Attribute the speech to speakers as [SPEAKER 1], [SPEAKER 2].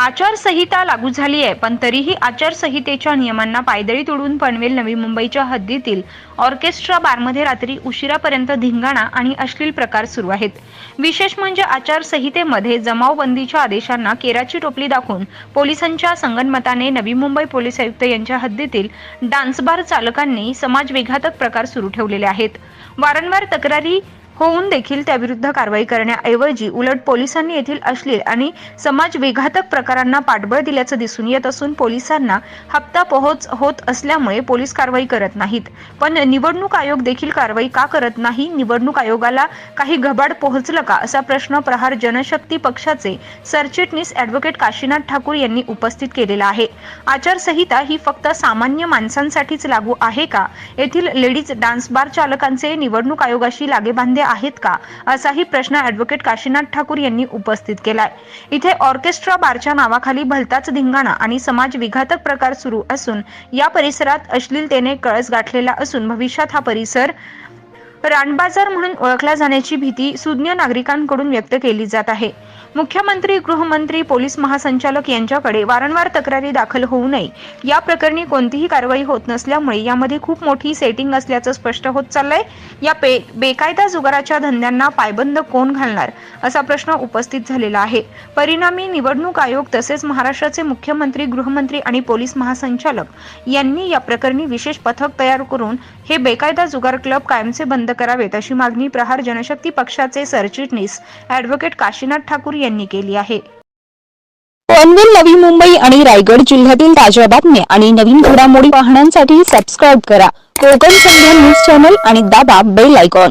[SPEAKER 1] आचारसंहिता लागू झाली आहे पण तरीही आचारसंहितेच्या नियमांना पायदळी तोडून पनवेल नवी मुंबईच्या हद्दीतील ऑर्केस्ट्रा बारमध्ये रात्री उशिरापर्यंत धिंगाणा आणि अश्लील प्रकार सुरू आहेत. विशेष म्हणजे आचारसंहितेमध्ये जमावबंदीच्या आदेशांना केराची टोपली दाखवून पोलिसांच्या संगनमताने नवी मुंबई पोलीस आयुक्त यांच्या हद्दीतील डान्सबार चालकांनी समाजविघातक प्रकार सुरू ठेवलेले आहेत. वारंवार तक्रारी होऊन देखील त्याविरुद्ध कारवाई करण्याऐवजी उलट पोलिसांनी येथील अश्लील आणि समाज विघातक प्रकारांना पाठबळ दिल्याचं दिसून येत असून पोलिसांना हप्ता पोहोच होत असल्यामुळे पोलीस कारवाई करत नाहीत. पण निवडणूक आयोग देखील कारवाई का करत नाही? निवडणूक आयोगाला काही घबाड पोहोचलं का? असा प्रश्न प्रहार जनशक्ती पक्षाचे सरचिटणीस ॲडव्होकेट काशीनाथ ठाकूर यांनी उपस्थित केलेला आहे. आचारसंहिता ही फक्त सामान्य माणसांसाठीच लागू आहे का? येथील लेडीज डान्स बार चालकांचे निवडणूक आयोगाशी लागेबांधे आहेत का? असाही प्रश्न ऍडव्होकेट काशीनाथ ठाकूर यांनी उपस्थित केलाय. इथे ऑर्केस्ट्रा बारच्या नावाखाली भलताच धिंगाणा आणि समाज विघातक प्रकार सुरू असून या परिसरात अश्लीलतेने कळस गाठलेला असून भविष्यात हा परिसर रानबाजार म्हणून ओळखला जाण्याची भीती सुज्ञ नागरिकांकडून व्यक्त केली जात आहे. मुख्यमंत्री गृहमंत्री पोलीस महासंचालक यांच्याकडे वारंवार तक्रारी दाखल होऊ नये. या प्रकरणी कोणतीही कारवाई होत नसल्यामुळे यामध्ये खूप मोठी सेटिंग असल्याचं स्पष्ट होत चाललंय. या पे बेकायदा जुगाराच्या धंद्यांना पायबंद कोण घालणार? असा प्रश्न उपस्थित झालेला आहे. परिणामी निवडणूक आयोग तसेच महाराष्ट्राचे मुख्यमंत्री गृहमंत्री आणि पोलीस महासंचालक यांनी या प्रकरणी विशेष पथक तयार करून हे बेकायदा जुगार क्लब कायमचे बंद करावेत अशी मागणी प्रहार जनशक्ती पक्षाचे सरचिटणीस अॅडव्होकेट काशीनाथ ठाकूर यांनी केली आहे.
[SPEAKER 2] पनवेल नवी मुंबई आणि रायगड जिल्ह्यातील ताज्या बातम्या आणि नवीन घडामोडी पाहण्यासाठी सबस्क्राईब करा. कोकण संध्या न्यूज चॅनल आणि दाबा बेल आयकॉन